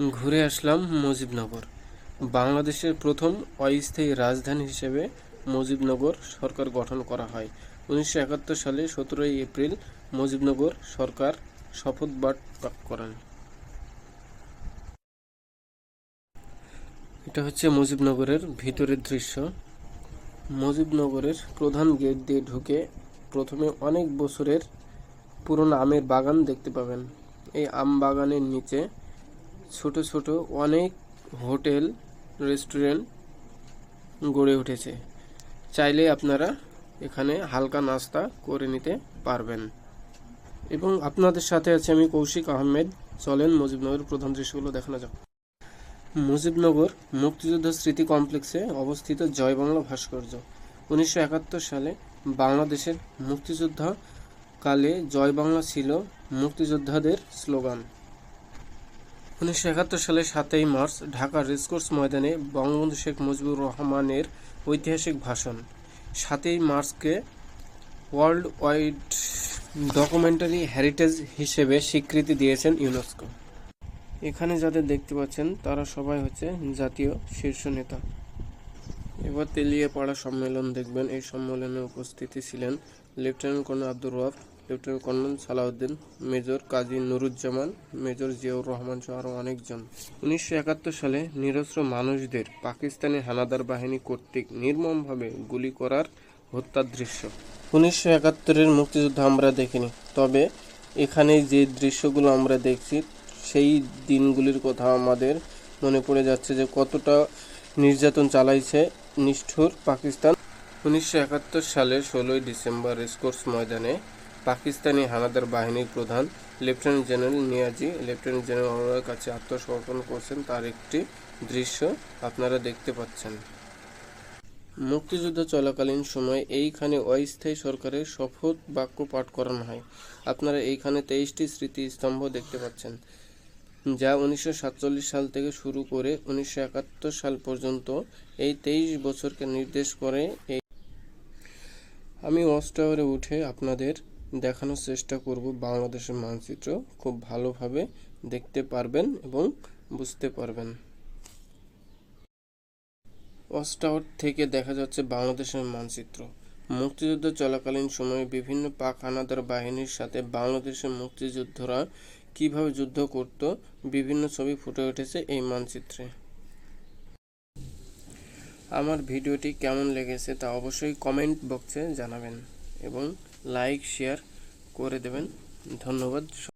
ঘুরে আসলাম মুজিবনগর। বাংলাদেশের প্রথম অস্থায়ী রাজধানী হিসেবে মুজিবনগর সরকার গঠন করা হয়। উনিশশো একাত্তর সালে সতেরোই এপ্রিল মুজিবনগর সরকার শপথ পাঠ করেন। এটা হচ্ছে মুজিবনগরের ভিতরের দৃশ্য। মুজিবনগরের প্রধান গেট দিয়ে ঢুকে প্রথমে অনেক বছরের পুরনো আমের বাগান দেখতে পাবেন। এই আম বাগানের নিচে ছোট ছোট অনেক হোটেল, রেস্টুরেন্ট গড়ে উঠেছে। চাইলে আপনারা এখানে হালকা নাস্তা করে নিতে পারবেন। এবং আপনাদের সাথে আছে আমি কৌশিক আহমেদ। চলেন মুজিবনগরের প্রধান দৃশ্যগুলো দেখানো যাক। মুজিবনগর মুক্তিযুদ্ধ স্মৃতি কমপ্লেক্সে অবস্থিত জয় বাংলা ভাস্কর্য। উনিশশো একাত্তর সালে বাংলাদেশের মুক্তিযুদ্ধ কালে জয় বাংলা ছিল মুক্তিযোদ্ধাদের স্লোগান। উনিশশো একাত্তর সালের সাতই মার্চ ঢাকার রেসকোর্স ময়দানে বঙ্গবন্ধু শেখ মুজিবুর রহমানের ঐতিহাসিক ভাষণ। সাতই মার্চকে ওয়ার্ল্ড ওয়াইড ডকুমেন্টারি হেরিটেজ হিসেবে স্বীকৃতি দিয়েছেন ইউনেস্কো। এখানে যাদের দেখতে পাচ্ছেন, তারা সবাই হচ্ছে জাতীয় শীর্ষ নেতা। এবার তেলিয়াপাড়া সম্মেলন দেখবেন। এই সম্মেলনে উপস্থিতি ছিলেন lieutenant colonel Abdur Rauf lieutenant colonel Salauddin, major Kazi Nuruzzaman, major Ziaur Rahman সহ আরও অনেকজন। উনিশশো একাত্তর সালে নিরস্ত্র মানুষদের পাকিস্তানি হানাদার বাহিনী কর্তৃক নির্মমভাবে গুলি করার হত্যার দৃশ্য। উনিশশো একাত্তরের মুক্তিযুদ্ধ আমরা দেখিনি, তবে এখানে যে দৃশ্যগুলো আমরা দেখছি, সেই দিনগুলির কথা আমাদের মনে পড়ে যাচ্ছে যে কতটা নির্যাতন চালাইছে নিষ্ঠুর পাকিস্তান। উনিশশো একাত্তর সালের ষোলোই ডিসেম্বর রেসকোর্স ময়দানে পাকিস্তানি হানাদার বাহিনীর প্রধান lieutenant general Niazi. Lieutenant general অরোরার কাছে আত্মসমর্পণ করছেন তার একটি দৃশ্য আপনারা দেখতে পাচ্ছেন। মুক্তিযুদ্ধ চলাকালীন সময়ে এইখানে অস্থায়ী সরকারের শপথ বাক্য পাঠ করানো হয়। আপনারা এইখানে তেইশটি স্মৃতিস্তম্ভ দেখতে পাচ্ছেন, যা উনিশশো সাতচল্লিশ সাল থেকে শুরু করে উনিশশো একাত্তর সাল পর্যন্ত এই তেইশ বছরকে নির্দেশ করে এই আমি ওয়াচ টাওয়ারে উঠে আপনাদের দেখানোর চেষ্টা করব বাংলাদেশের মানচিত্র। খুব ভালোভাবে দেখতে পারবেন এবং বুঝতে পারবেন। ওয়াচ থেকে দেখা যাচ্ছে বাংলাদেশের মানচিত্র। মুক্তিযুদ্ধ চলাকালীন সময়ে বিভিন্ন পাক হানাদার বাহিনীর সাথে বাংলাদেশের মুক্তিযোদ্ধারা কীভাবে যুদ্ধ করত, বিভিন্ন ছবি ফুটে উঠেছে এই মানচিত্রে। আমার ভিডিওটি কেমন লেগেছে তা অবশ্যই কমেন্ট বক্সে জানাবেন এবং লাইক শেয়ার করে দেবেন। ধন্যবাদ।